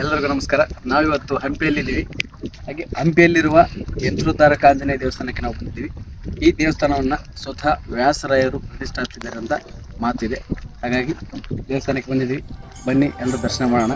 ಎಲ್ಲರಿಗೂ ನಮಸ್ಕಾರ. ನಾವಿವತ್ತು ಹಂಪಿಯಲ್ಲಿದ್ದೀವಿ. ಹಾಗೆ ಹಂಪಿಯಲ್ಲಿರುವ ಯಂತ್ರೋದ್ಧಾರಕ ಆಂಜನೇಯ ದೇವಸ್ಥಾನಕ್ಕೆ ನಾವು ಬಂದಿದ್ದೀವಿ. ಈ ದೇವಸ್ಥಾನವನ್ನು ಸ್ವತಃ ವ್ಯಾಸರಾಯರು ಪ್ರತಿಷ್ಠಾಪಿಸಿದ್ದಾರೆ ಅಂತ ಮಾತಿದೆ. ಹಾಗಾಗಿ ದೇವಸ್ಥಾನಕ್ಕೆ ಬಂದಿದ್ದೀವಿ. ಬನ್ನಿ ಎಲ್ಲರೂ ದರ್ಶನ ಮಾಡೋಣ.